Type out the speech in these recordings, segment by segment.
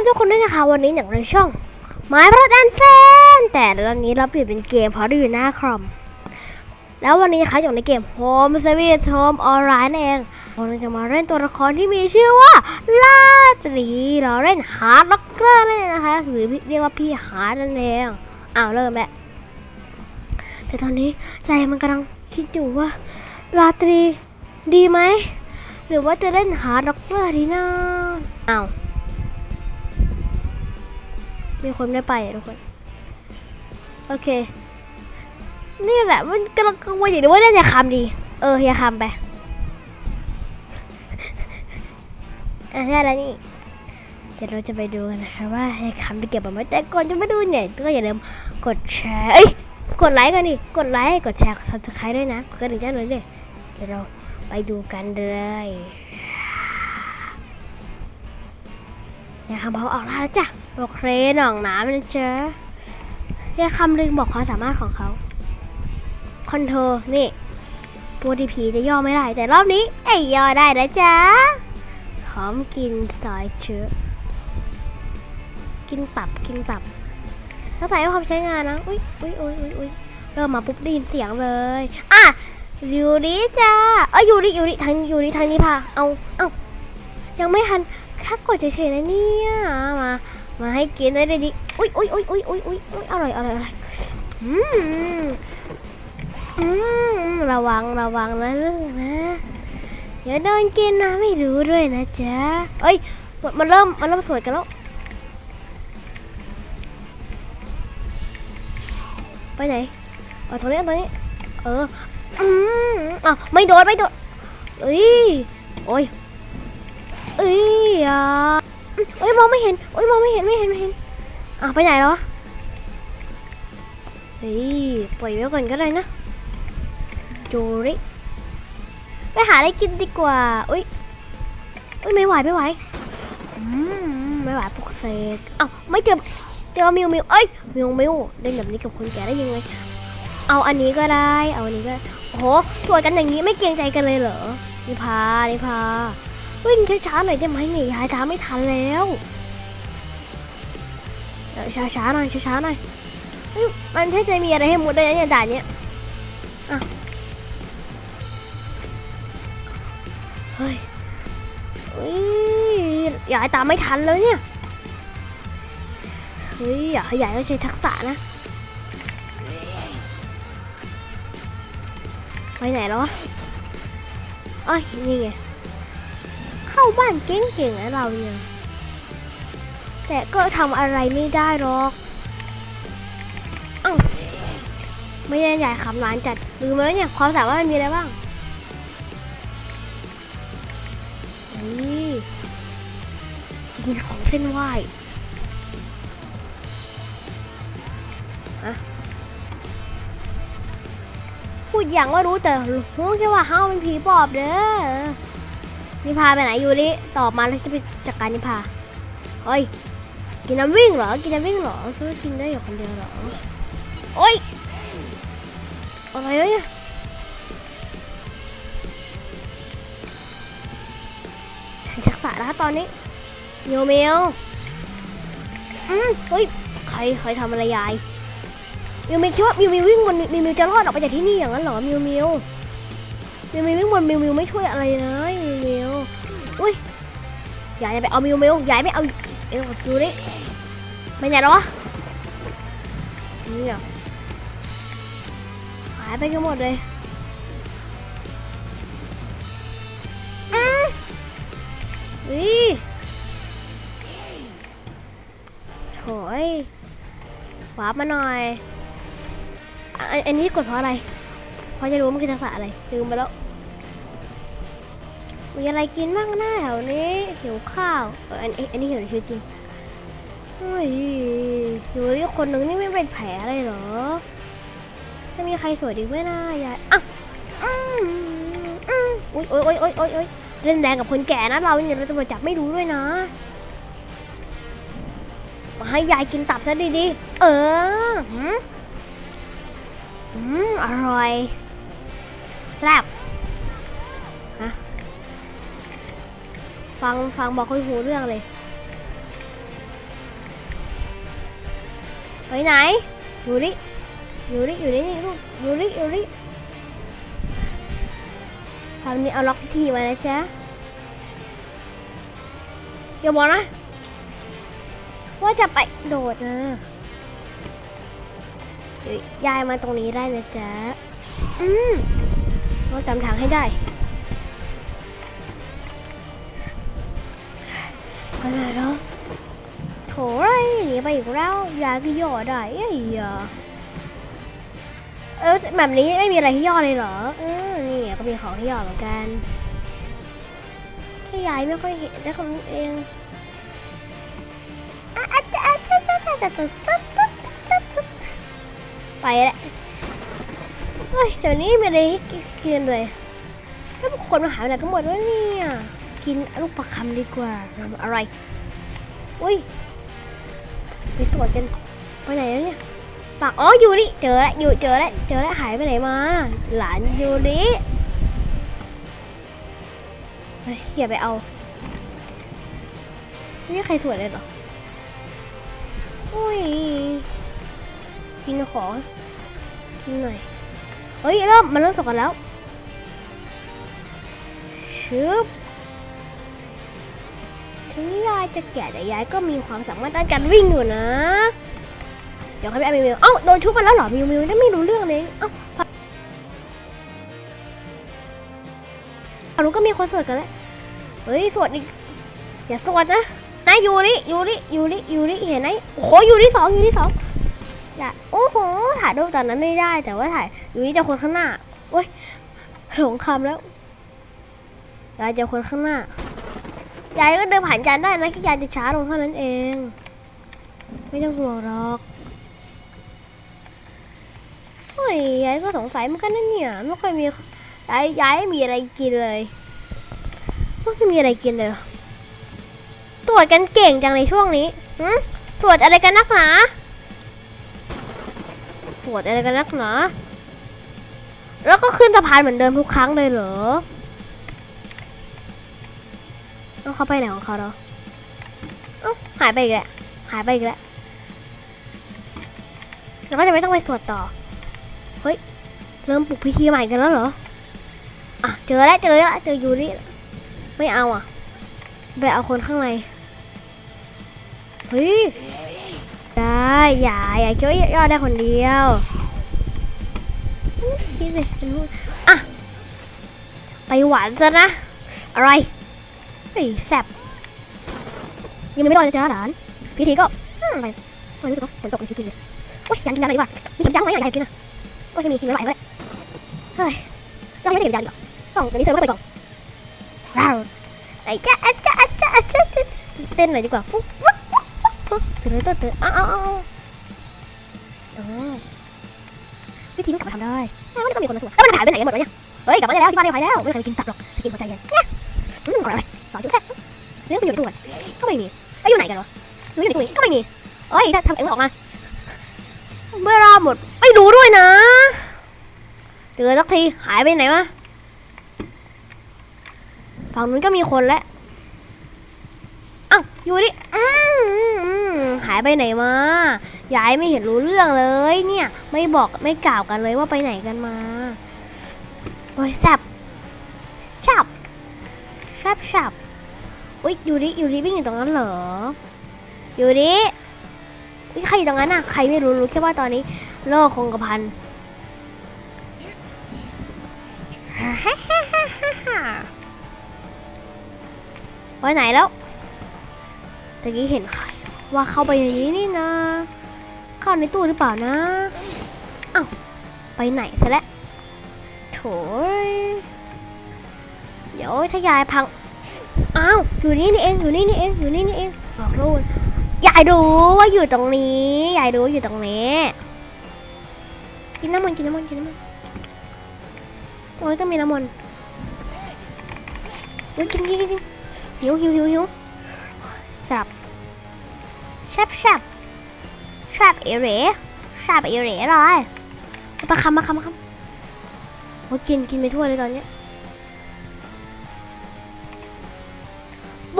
รับทุกคนด้วยนะคะวันนี้อย่างในช่องไม้พระจันแฟน แต่ตอนนี้เราเปลี่ยนเป็นเกมเพราะเราอยู่หน้าคอมแล้ววันนี้นะคะอยู่ในเกม Home Service Home Online นั่นเองเราจะมาเล่นตัวละครที่มีชื่อว่าลาตรีเราเล่นฮาร์ดล็อกเกอร์นั่นเองนะคะหรือเรียกว่าพี่ฮาร์ดนั่นเองอ้าวเริ่มแล้วแต่ตอนนี้ใจมันกำลังคิดอยู่ว่าราตรีดีไหมหรือว่าจะเล่นฮาร์ดล็อกเกอร์ดีนะอ้าว มีคนไม่ไปทุกคนโอเค นี่แหละมันกำลังกังวลอยู่ดีว่าน่าจะคำดี เอออย่าคำไปอะได้แล้วนี่เดี๋ยวเราจะไปดูกันนะคะว่าให้คำจะเก็บเอาไหมแต่ก่อนจะไปดูเนี่ยก็อย่าลืมกดแชร์เอ้ยกดไลค์กันดิกดไลค์กดแชร์กดซับสไครต์ด้วยนะกดกระดิ่งแจ้งเตือนด้วยเดี๋ยวเราไปดูกันเลย อย่าคำเขาออกล่าแล้วจ้ะ โอเคหน่องน้ำนะเจ๊ยายคำลืมบอกความสามารถของเขา คอนโทรนี่ปกติผีจะย่อไม่ได้ แต่รอบนี้ไอ้ยย่อได้นะจ๊ะหอมกินซอยเชื้อกินตับกินตับถ้าใส่ให้ความใช้งานนะ อุ้ยอุ้ยอุ้ยอุ้ยอุ้ยเริ่มมาปุ๊บได้ยินเสียงเลย อะอยู่นี่จ้าเอ้ยอยู่นี่อยู่นี่ทางอยู่นี่ทางนี้พาเอาเอายังไม่ทัน แค่กดเฉยๆนะเนี่ย มา มาให้กินได้เลยดิ อุ้ยอุ้ยอุ้ยอุ้ยอุ้ยอุ้ยอุ้ยอร่อยอร่อยอร่อยอืมอืมระวังระวังนะลูกนะ เดี๋ยวโดนกินนะไม่รู้ด้วยนะจ๊ะเอ้ย มันเริ่มมันเริ่มสวยกันแล้ว ไปไหนเอาตรงนี้ตรงนี้ เออ อืมอะไม่โดนไม่โดนเอ้ย โอ้ย เอ้ยอะเอ้ยมองไม่เห็นเอ้ยมองไม่เห็นไม่เห็นไม่เห็นอะไปไหนแล้วเฮ้ยปล่อยไว้ก่อนก็ได้นะจูริไปหาอะไรกินดีกว่าอุ้ยอุ้ยไม่ไหวไม่ไหวอืมไม่ไหวปลุกเสกเอ้าไม่เจอเจอมิวมิวเอ้ยมิวมิวเล่นแบบนี้กับคนแก่ได้ยังไงเอาอันนี้ก็ได้เอาอันนี้ก็โอ้โหสวยกันอย่างนี้ไม่เกรงใจกันเลยเหรอนิพานิพา วิ่งช้าๆหน่อยได้ไหมเนี่ยยายตามไม่ทันแล้วเดี๋ยวช้าๆหน่อยช้าๆหน่อยเฮ้ยมันแค่จะมีอะไรให้มุดได้ยังเนี่ยด่านเนี้ยอะเฮ้ยเฮ้ยยายตามไม่ทันแล้วเนี่ยเฮ้ยอยากให้ยายต้องใช้ทักษะนะไปไหนแล้ววะเอ้ยนี่ไง เข้าบ้านเก่งๆนะเราเนี่ย แต่ก็ทำอะไรไม่ได้หรอกอ้าไม่ได้ใหญ่คำร้านจัดลืมไปแล้วเนี่ยความสามารถมันมีอะไรบ้างนี่กินของเส้นไหว้อะพูดอย่างว่ารู้แต่รู้แค่ว่าเฮาเป็นผีปอบเด้อ นิพาไปไหนอยู่ดิตอบมาแล้วจะไปจัดการนิพาเฮ้ยกินน้ำวิ่งเหรอ กินน้ำวิ่งเหรอซื้อกินได้อยู่คนเดียวเหรอโอ้ยอะไรเนี่ยใช้ทักษะแล้วตอนนี้เมียวเมียวอืมเฮ้ยใครใครทำอะไรยายมิวมิวคิดว่ามิวมิววิ่งบนมิวมิวจะรอดออกไปจากที่นี่อย่างนั้นเหรอมิวมิวมิวมิววิ่งบนมิวมิวไม่ช่วยอะไรเลยมิวมิว ยายไปเอามิวมิวยายไม่เอาเอวดูดิไม่ไหนแล้วะนี่อะหายไปกันหมดเลยอืมอุ้ยโถยวาร์ปมาหน่อยอันนี้กดเพราะอะไรพอจะรู้ว่ามันคือทักษะอะไรลืมไปแล้ว มีอะไรกินบ้างหน้าแถวนี้หิวข้าวเอออันนี้อันนี้หิวชื่อจริงเฮ้ยอยู่ที่คนหนึ่งนี่ไม่เป็นแผลอะไรเหรอจะมีใครสวยดีไหมนะยายอะอืมอืมอุ้ยโอ้ยโอ้ยโอ้ยโอ้ยโอ้ยเล่นแรงกับคนแก่นะเราเนี่ยเราจะมาจับไม่รู้ด้วยนะ มาให้ยายกินตับซะดีๆ เออหืมอืมอร่อยแซ่บ ฟังฟังบอกคุยหูเรื่องเลยไปไหน อยู่นี่อยู่นี่อยู่นี่นี่ลูกอยู่นี่อยู่นี่ทำนี้เอาล็อกพิธีมานะจ๊ะอย่าบอกนะ ว่าจะไปโดดนะยวยายมาตรงนี้ได้นะจ๊ะ อืมเราจำทางให้ได้ กันเลยเหรอโถไรหนีไปอีกแล้วยาที่ย่อได้ไอ้ยาเออแบบนี้ไม่มีอะไรที่ย่อเลยเหรอเออนี่ก็มีของที่ย่อเหมือนกันแค่ยายไม่ค่อยเห็นแต่ของเองไปแล้วเฮ้ยเดี๋ยวนี้ไม่ได้รกินเลยถ้าคนมาหาอะไรก็หมดแล้วเนี่ย กินลูกประคำดีกว่าอะไร อุ้ยไปตรวจกันไปไหนแล้วเนี่ยปากอ๋ออยู่นี่เจอแล้วอยู่เจอแล้วเจอแล้วหายไปไหนมา หลานอยู่นี่เฮ้ยเขี่ยไปเอานี่ใครสวยเลยเหรออุ้ยกินของกินหน่อยเฮ้ยเริ่มมันเริ่มสกกันแล้วชึบ ถึงยายจะแก่แต่ยายก็มีความสามารถด้านการวิ่งอยู่นะ เดี๋ยวให้ไปเอามิวมิวเอ้าโดนชุบไปแล้วเหรอมิวมิวได้ไม่รู้เรื่องเลยเอ้าฝั่งนู้นก็มีคนสวดกันแล้ว เฮ้ยสวดอีก อย่าสวดนะนายยูริยูริยูริยูริเห็นไหมโอ้โหยูริสองยูริสองอย่าโอ้โหถ่ายรูปตอนนั้นไม่ได้ แต่ว่าถ่ายยูริจะคนข้างหน้าโอ้ยหลงคำแล้วยายจะคนข้างหน้า ยายก็เดินผ่านจานได้นะแค่ยายจะช้าลงเท่านั้นเอง ไม่ต้องห่วงหรอกเฮ้ยยายก็สงสัยเหมือนกันนะเนี่ยไม่ค่อยมียายยายไม่มีอะไรกินเลยไม่ค่อยมีอะไรกินเลยตรวจกันเก่งจังในช่วงนี้หืตรวจอะไรกันนักหนาตรวจอะไรกันนักหนาแล้วก็ขึ้นสะพานเหมือนเดิมทุกครั้งเลยเหรอ เอาเขาไปไหนของเขาเนาะเอ้าหายไปอีกแล้วหายไปอีกแล้วเราก็จะไม่ต้องไปตรวจต่อ เฮ้ย เริ่มปลุกพิธีใหม่กันแล้วเหรอ อะ เจอแล้วเจอแล้วเจอยูริไม่เอาอะ ไปเอาคนข้างใน เฮ้ย ได้ อย่า อย่าคิดว่ายอดได้คนเดียวคิดเลยเป็นผู้อะ ไปหวานซะนะ อะไร เฮ้ยแซบยังไม่รอดเลยจ้าหลานพิธีก็อืมไปไม่รู้สึกว่าฝนตกในพิธีเลยโอ้ยยังกินยาอะไรดีวะมีสัญญาณไหมอยากให้กินอะโอ้ยไม่มีกินไม่ไหวเลยเฮ้ยเราไม่ได้เห็นยาดีกว่าต้องตัวนี้เธอไม่ไปก่อนว้าวไอ้จ้าอาจ้าอาจ้าอาจ้าเต้นหน่อยดีกว่าฟุ๊บฟุ๊บฟุ๊บฟุ๊บตื่นตื่นตื่นอ้าวอ้าวอ้าวอ๋อวิธีมันกลับมาทำได้อ้วนี่ก็มีคนมาสวดแล้วมันหายไปไหนกันหมดวะเนี่ยเฮ้ยกลับมาได้แล้วที่บ้านได้หายแล้วไม่เคยกินตับหรอกกินหัวใจเย็นเนี่ยอืมอร่อย สอนจุดแค่เรื่องมันอยู่ในตู้ก่อนก็ไม่มีไอ้อยู่ไหนกันวะอยู่ในตู้ก็ไม่มีเอ้ยถ้าทำเองออกมาเมื่อรอหมดไม่รู้ด้วยนะเจอสักทีหายไปไหนวะฝั่งนู้นก็มีคนแล้วอ้าวอยู่ดิหายไปไหนมายายไม่เห็นรู้เรื่องเลย เนี่ย ไม่บอกไม่กล่าวกันเลยว่าไปไหนกันมาโอ้ยแซบแซบแซบแซบ อุ้ยอยู่ดิอยู่ดิวิ่งอยู่ตรงนั้นเหรอ อยู่ดิใครอยู่ตรงนั้นน่ะใครไม่รู้รู้แค่ว่าตอนนี้โลกคงกระพันไปไหนแล้วตะกี้เห็นใครว่าเข้าไปในนี้นี่นะ เข้าในตู้หรือเปล่านะอ้าวไปไหนซะแล้วโถยเดี๋ยวถ้ายายพัง อ้าว อยู่นี่นี่เอง อยู่นี่นี่เอง อยู่นี่นี่เองบอกลูกยายรู้ว่าอยู่ตรงนี้ยายรู้อยู่ตรงนี้ กินน้ำมันกินน้ำมันกินน้ำมันโอ้ยก็มีน้ำมันต์เฮ้ยกินกินกินกินหิวหิวหิวหิวสับแซบแซบแซบเอเร่แซบเอเร่เลยมาคำมาคำมาคำโอ้ยกินกินไปทั่วเลยตอนเนี้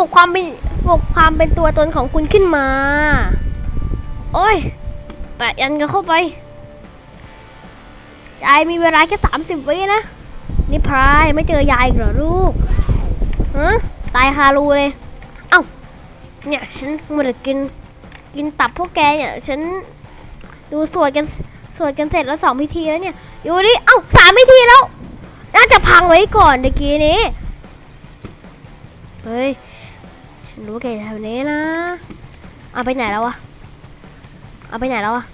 ยบวกความเป็นบวกความเป็นตัวตนของคุณขึ้นมา โอ้ยแปะยันกันเข้าไปยายมีเวลาแค่สามสิบวินะ นี่พรายไม่เจอยายอีกเหรอลูกฮะตายคารูเลย เอ้า เนี่ยฉันมันจะกิน กินตับพวกแกเนี่ย ฉันดูสวดกันสวดกันเสร็จแล้วสองพิธีแล้วเนี่ย อยู่ดิ เอ้าสามพิธีแล้ว น่าจะพังไว้ก่อนเมื่อกี้นี้ เฮ้ย ฉันรู้ว่าแกอยู่แถวนี้นะเอาไปไหนแล้ววะเอาไปไหนแล้วอะ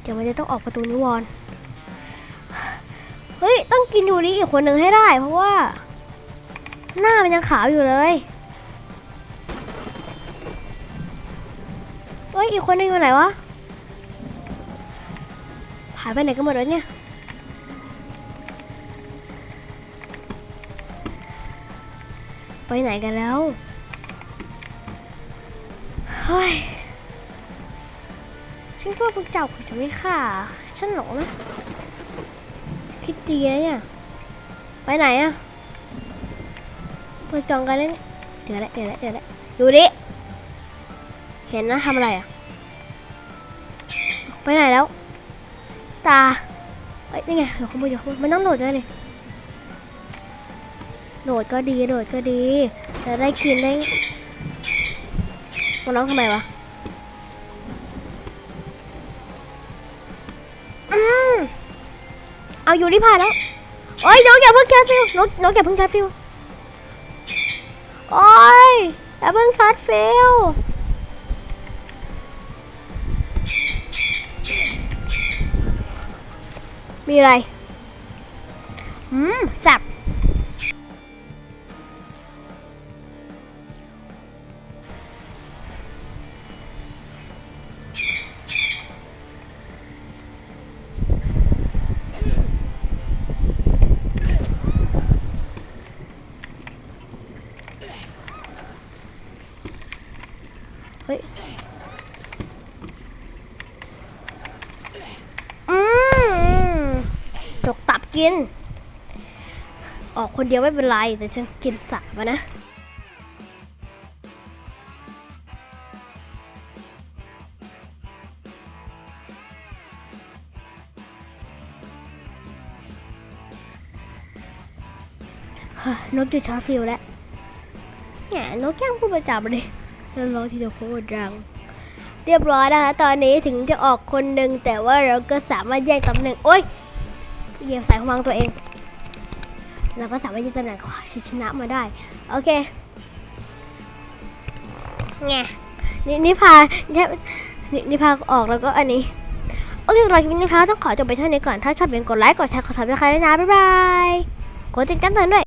เดี๋ยวมันจะต้องออกประตูนิวรณ์เฮ้ย ต้องกินยูริอีกคนหนึ่งให้ได้ เพราะว่า หน้ามันยังขาวอยู่เลยเฮ้ยอีกคนหนึงอยู่ไหนวะหายไปไหนกันหมดแล้วเนี่ย ไปไหนกันแล้วเฮ้ยฉันก็พวกเจ้าคงจะไม่ฆ่าฉันหรอกนะคิดดีนะเนี่ยไปไหนอะไปจองกันเลยเนี่ยเดี๋ยวแหละเดี๋ยวแหละเดี๋ยวแหละดูดิเห็นนะทำอะไรอะไปไหนแล้ว ตาเอ้ยนี่ไงเดี๋ยวขโมยเดี๋ยวขโมยมันต้องโหลดด้วยเลย โหลดก็ดีโหลดก็ดีจะได้กินได้มันร้องทำไมวะอืมเอาอยู่ที่ผ่านแล้วโอ้ยนกอย่าเพิ่งแคสฟิลนกนกอย่าเพิ่งแคสฟิลโอ้ยอย่าเพิ่งแคสฟิลมีอะไร อืมแซ่บ กิน ออกคนเดียวไม่เป็นไร แต่ฉันกินสามะนะ นกจุดชาฟิลแล้วแหมนกแก้งพูดประจำเลยแล้วร้องทีเดียวโคตรดัง เรียบร้อยนะคะ ตอนนี้ถึงจะออกคนหนึ่งแต่ว่าเราก็สามารถแยกตำแหน่ง โอ๊ย เหยียบสายของวางตัวเอง เราก็สามารถยึดตำแหน่งชัยชนะมาได้ โอเคไงนี่นี่พานี่นี่นี่พาออกแล้วก็อันนี้ โอเคเราคลิปนี้นะคะต้องขอจบไปเท่านี้ก่อน ถ้าชอบเป็นกดไลค์ กดแชร์ กดซับสไครต์ด้วยนะ บ๊ายบาย กดติดตามเตือนด้วย